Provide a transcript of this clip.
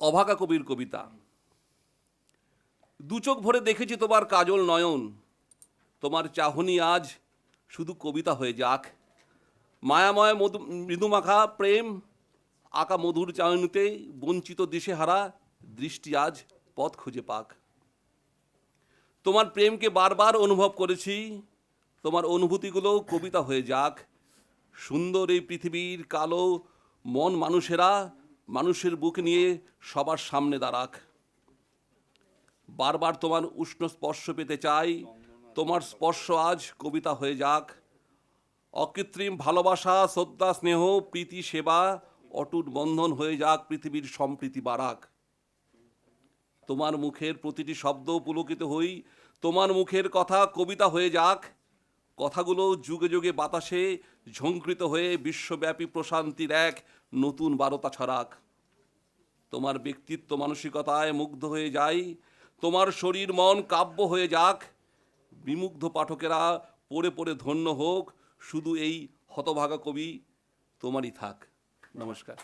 অভাগা কবির কবিতা। দু চোখ ভরে দেখেছি তোমার কাজল নয়ন। তোমার চাহনি আজ শুধু কবিতা হয়ে যাক। মায়াময় মধু, মৃদুমাখা প্রেম, আঁকা মধুর চায়নিতে বঞ্চিত দিশেহারা দৃষ্টি আজ পথ খুঁজে পাক। তোমার প্রেমকে বারবার অনুভব করেছি, তোমার অনুভূতিগুলো কবিতা হয়ে যাক। সুন্দর এই পৃথিবীর কালো মন মানুষেরা মানুষের বুক নিয়ে সবার সামনে দাঁড়াক। বারবার তোমার উষ্ণ স্পর্শ পেতে চাই। তোমার স্পর্শ আজ কবিতা হয়ে যাক। অকৃত্রিম ভালোবাসা, শ্রদ্ধা, স্নেহ, প্রীতি, সেবা, অটুট বন্ধন হয়ে যাক পৃথিবীর সম্প্রীতি বাড়াক। তোমার মুখের প্রতিটি শব্দ পুলকিত হই, তোমার মুখের কথা কবিতা হয়ে যাক। কথাগুলো যুগে যুগে বাতাসে ঝঙ্কৃত হয়ে বিশ্বব্যাপী প্রশান্তির এক নতুন বারতা ছড়াক। তোমার ব্যক্তিত্ব মানসিকতায় মুগ্ধ হয়ে যাই, তোমার শরীর মন কাব্য হয়ে যাক। বিমুগ্ধ পাঠকেরা পড়ে পড়ে ধন্য হোক, শুধু এই হতভাগা কবি তোমারই থাক। নমস্কার।